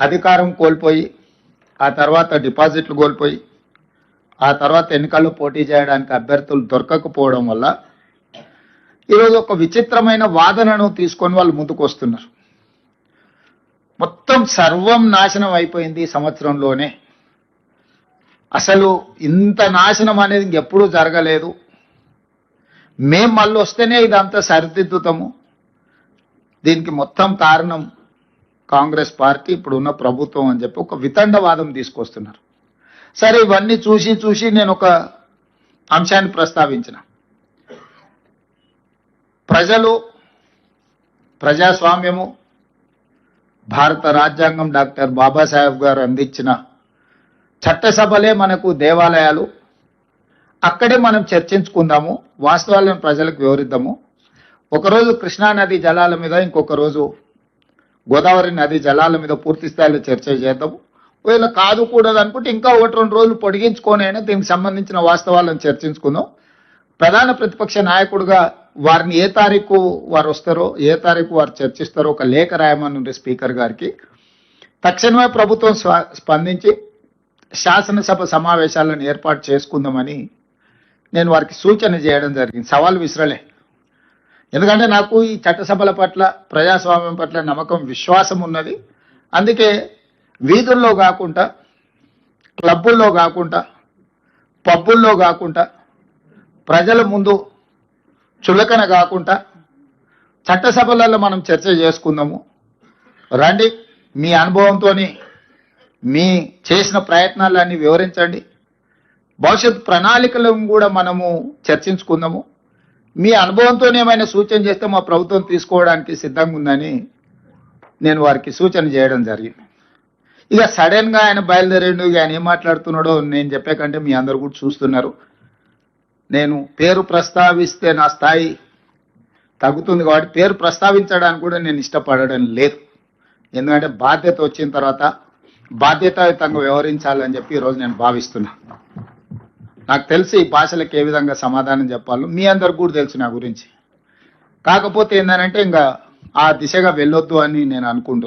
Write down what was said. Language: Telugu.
అధికారం కోల్పోయి ఆ తర్వాత డిపాజిట్లు కోల్పోయి ఆ తర్వాత ఎన్నికల్లో పోటీ చేయడానికి అభ్యర్థులు దొరకకపోవడం వల్ల ఈరోజు ఒక విచిత్రమైన వాదనను తీసుకొని వాళ్ళు ముందుకు వస్తున్నారు. మొత్తం సర్వం నాశనం అయిపోయింది సంవత్సరంలోనే. అసలు ఇంత నాశనం అనేది ఇంకెప్పుడూ జరగలేదు. మేము మళ్ళీ వస్తేనే ఇదంతా సరిదిద్దుతాము. దీనికి మొత్తం కారణం కాంగ్రెస్ పార్టీ ఇప్పుడు ఉన్న ప్రభుత్వం అని చెప్పి ఒక వితండవాదం తీసుకొస్తున్నారు. సరే ఇవన్నీ చూసి చూసి నేను ఒక అంశాన్ని ప్రస్తావించిన. ప్రజలు ప్రజాస్వామ్యము భారత రాజ్యాంగం డాక్టర్ బాబాసాహెబ్ గారు అందించిన చట్టసభలే మనకు దేవాలయాలు. అక్కడే మనం చర్చించుకుందాము వాస్తవాలను ప్రజలకు వివరిద్దాము. ఒకరోజు కృష్ణా నది జలాల మీద ఇంకొక రోజు గోదావరి నది జలాల మీద పూర్తి స్థాయిలో చర్చ చేద్దాము. ఒకవేళ కాదు కూడదు అనుకుంటే ఇంకా ఒకటి రెండు రోజులు పొడిగించుకొని అయినా దీనికి సంబంధించిన వాస్తవాలను చర్చించుకుందాం. ప్రధాన ప్రతిపక్ష నాయకుడుగా వారిని ఏ తారీఖు వారు వస్తారో ఏ తారీఖు వారు చర్చిస్తారో ఒక లేఖ రాయమని స్పీకర్ గారికి. తక్షణమే ప్రభుత్వం స్పందించి శాసనసభ సమావేశాలను ఏర్పాటు చేసుకుందామని నేను వారికి సూచన చేయడం జరిగింది. సవాల్ విసరలే. ఎందుకంటే నాకు ఈ చట్టసభల పట్ల ప్రజాస్వామ్యం పట్ల నమ్మకం విశ్వాసం ఉన్నది. అందుకే వీధుల్లో కాకుండా క్లబ్బుల్లో కాకుండా పబ్బుల్లో కాకుండా ప్రజల ముందు చులకన కాకుండా చట్టసభలలో మనం చర్చ చేసుకుందాము. రండి మీ అనుభవంతోని మీ చేసిన ప్రయత్నాలన్నీ వివరించండి. భవిష్యత్ ప్రణాళికలను కూడా మనము చర్చించుకుందాము. మీ అనుభవంతో ఏమైనా సూచన చేస్తే మా ప్రభుత్వం తీసుకోవడానికి సిద్ధంగా ఉందని నేను వారికి సూచన చేయడం జరిగింది. ఇక సడన్గా ఆయన బయలుదేరిండు ఆయన ఏం మాట్లాడుతున్నాడో నేను చెప్పే కంటే మీ అందరు కూడా చూస్తున్నారు. నేను పేరు ప్రస్తావిస్తే నా స్థాయి తగ్గుతుంది కాబట్టి పేరు ప్రస్తావించడానికి కూడా నేను ఇష్టపడడం లేదు. ఎందుకంటే బాధ్యత వచ్చిన తర్వాత బాధ్యతాయుతంగా వ్యవహరించాలని చెప్పి ఈరోజు నేను భావిస్తున్నాను నాకు తెలిసి ఈ భాషలకు ఏ విధంగా సమాధానం చెప్పాలో మీ అందరికి కూడా తెలుసు నా గురించి. కాకపోతే ఏంటంటే ఇంకా ఆ దిశగా వెళ్ళొద్దు అని నేను అనుకుంటున్నాను